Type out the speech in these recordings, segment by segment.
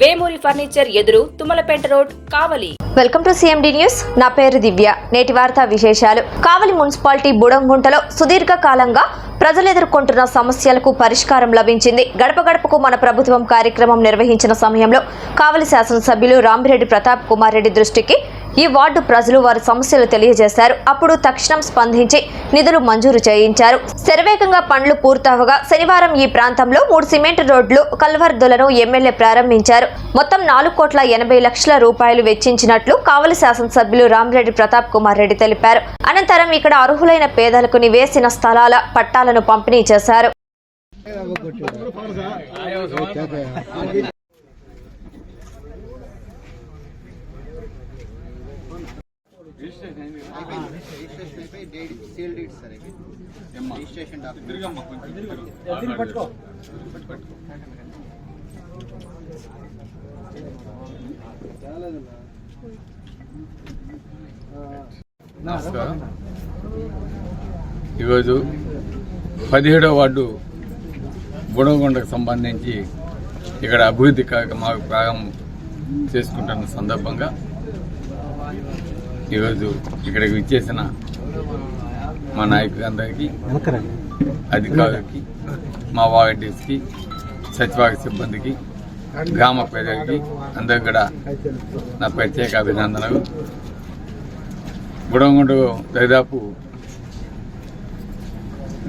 Vemuri furniture ఎదురు Tummalapeta road Kavali. Welcome to CMD news. నా పేరు దివ్య. నేటి వార్తా విశేషాలు. కావలి మున్సిపాలిటీ బుడంగుంటలో సుదీర్ఘ కాలంగా ప్రజలు ఎదుర్కొంటున్న సమస్యలకు పరిష్కారం లభించింది. గడప గడపకు మన ప్రభుత్వం కార్యక్రమం నిర్వహించిన సమయంలో కావలి శాసనసభ్యులు రామిరెడ్డి ప్రతాప్ కుమార్ రెడ్డి దృష్టికి ఈ వార్డు ప్రజలు వారి సమస్యలు తెలియజేశారు. అప్పుడు తక్షణం స్పందించి నిధులు మంజూరు చేయించారు. శరవేగంగా పనులు పూర్తవగా శనివారం ఈ ప్రాంతంలో మూడు సిమెంట్ రోడ్లు కల్వర్దులను ఎమ్మెల్యే ప్రారంభించారు. మొత్తం నాలుగు కోట్ల ఎనభై లక్షల రూపాయలు వెచ్చించినట్లు కావలి శాసనసభ్యులు రామిరెడ్డి ప్రతాప్ కుమార్ రెడ్డి తెలిపారు. అనంతరం ఇక్కడ అర్హులైన పేదలకు నివేసిన స్థలాల పట్టాలను పంపిణీ చేశారు. నమస్కారం ఈరోజు పదిహేడో వార్డు గుణగొండకు సంబంధించి ఇక్కడ అభివృద్ధి కార్యక్రమాలు ప్రారంభం చేసుకుంటున్న సందర్భంగా ఈరోజు ఇక్కడికి విచ్చేసిన మా నాయకులందరికీ అధికారులకి మా వాలంటీర్స్కి సచివాలయ సిబ్బందికి గ్రామ ప్రజలకి అందరికి కూడా నా ప్రత్యేక అభినందనలు. గుడంగుండు దాదాపు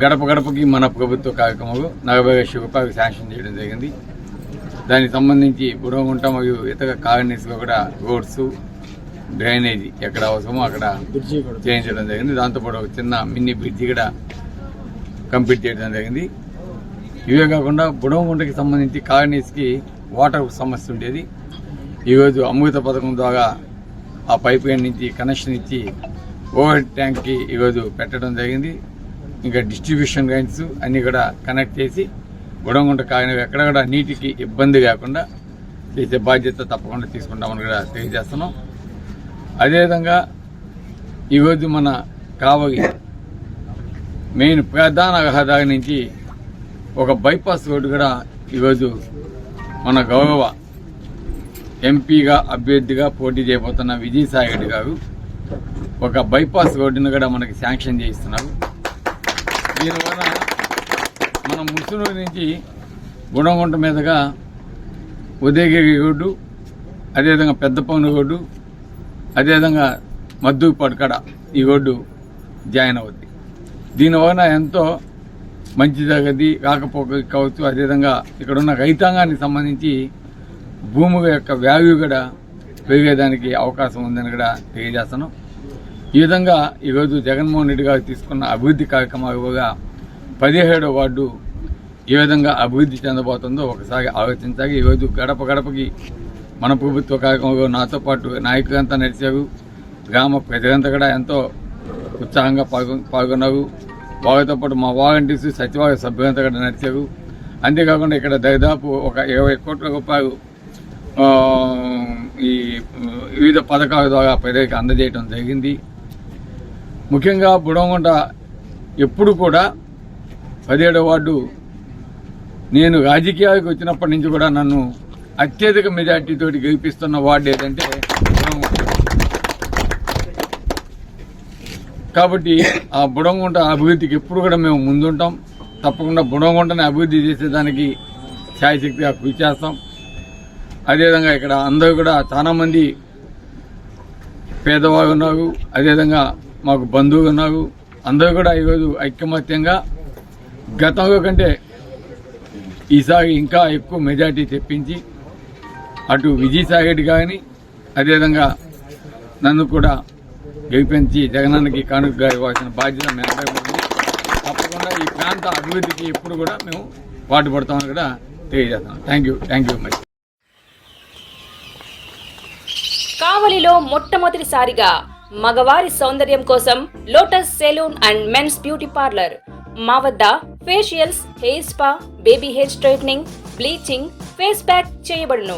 గడప గడపకి మన ప్రభుత్వ కార్యక్రమాలు నలభై లక్షల రూపాయలు శాంక్షన్ చేయడం జరిగింది. దానికి సంబంధించి గుడంగుంట మరియు ఇతర కాలనీస్లో కూడా రోడ్స్ డ్రైనేజీ ఎక్కడ అవసరమో అక్కడ చేయించడం జరిగింది. దాంతోపాటు ఒక చిన్న మినీ బ్రిడ్జి కూడా కంప్లీట్ చేయడం జరిగింది. ఇవే కాకుండా బుడవగుంటకి సంబంధించి కాలనీస్కి వాటర్ సమస్య ఉండేది. ఈరోజు అమృత పథకం ద్వారా ఆ పైప్ లైన్ నుంచి కనెక్షన్ ఇచ్చి ఓవర్ ట్యాంక్కి ఈరోజు పెట్టడం జరిగింది. ఇంకా డిస్ట్రిబ్యూషన్ లైన్స్ అన్నీ కూడా కనెక్ట్ చేసి గుడంగుంట కాలనీ ఎక్కడ కూడా నీటికి ఇబ్బంది లేకుండా చేసే బాధ్యత తప్పకుండా తీసుకుంటామని కూడా తెలియజేస్తున్నాం. అదేవిధంగా ఈరోజు మన కావలి మెయిన్ ప్రధాన రహదారి నుంచి ఒక బైపాస్ రోడ్డు కూడా ఈరోజు మన గౌరవ ఎంపీగా అభ్యర్థిగా పోటీ చేయబోతున్న విజయసాయి రెడ్డి గారు ఒక బైపాస్ రోడ్డును కూడా మనకి శాంక్షన్ చేయిస్తున్నారు. దీనివల్ల మన ముసునూరు నుంచి గుణగుంట మీదుగా ఉదయగిరి రోడ్డు అదేవిధంగా పెద్దపౌను రోడ్డు అదేవిధంగా మద్దు పడకడ ఈ రోడ్డు జాయిన్ అవుద్ది. దీనివలన ఎంతో మంచి జరగది కాకపోక కావచ్చు. అదేవిధంగా ఇక్కడ ఉన్న రైతాంగానికి సంబంధించి భూముల యొక్క వాల్యూ కూడా పెరిగేదానికి అవకాశం ఉందని కూడా తెలియజేస్తాను ఈ విధంగా ఈరోజు జగన్మోహన్ రెడ్డి గారు తీసుకున్న అభివృద్ధి కార్యక్రమాలుగా పదిహేడో వార్డు ఏ విధంగా అభివృద్ధి చెందబోతుందో ఒకసారి ఆలోచించాలి. ఈరోజు గడప గడపకి మన ప్రభుత్వ కార్యక్రమంలో నాతో పాటు నాయకులంతా నడిచారు. గ్రామ ప్రజలంతా కూడా ఎంతో ఉత్సాహంగా పాల్గొ పాల్గొన్నారు. వాళ్ళతో పాటు మా వాలంటీర్స్ సచివాలయ సభ్యులంతా కూడా నడిచారు. అంతేకాకుండా ఇక్కడ దాదాపు ఒక ఇరవై కోట్ల రూపాయలు ఈ వివిధ పథకాల ద్వారా ప్రజలకు అందజేయడం జరిగింది. ముఖ్యంగా బుడమగుంట ఎప్పుడు కూడా పదిహేడో వార్డు నేను రాజకీయాలకు వచ్చినప్పటి నుంచి కూడా నన్ను అత్యధిక మెజార్టీతో గెలిపిస్తున్న వార్డు ఏదంటే కాబట్టి ఆ బుడంగుంట అభివృద్ధికి ఎప్పుడు కూడా మేము ముందుంటాం. తప్పకుండా బుడంగుంటని అభివృద్ధి చేసేదానికి ఛాయశక్తిగా కృషి చేస్తాం అదేవిధంగా ఇక్కడ అందరూ కూడా చాలామంది పేదవాళ్ళు ఉన్నారు. అదేవిధంగా మాకు బంధువులు ఉన్నారు. అందరూ కూడా ఈరోజు ఐకమత్యంగా గతంలో కంటే ఈసారి ఇంకా ఎక్కువ మెజార్టీ తెప్పించి అటు విజయసాయి రెడ్డి కానీ అదేవిధంగా నన్ను కూడా గెలిపించి జగనానికి కానుకగా ఇవ్వాల్సిన బాధ్యత మేము తప్పకుండా ఈ ప్రాంత అభివృద్ధికి ఎప్పుడు కూడా మేము పాటుపడతామని కూడా తెలియజేస్తాం thank you thank you much కావలిలో మొట్టమొదటిసారిగా మగవారి సౌందర్యం కోసం Lotus salon and men's beauty parlour. మా వద్ద facials hair spa baby hair straightening bleaching face pack చేయబడును.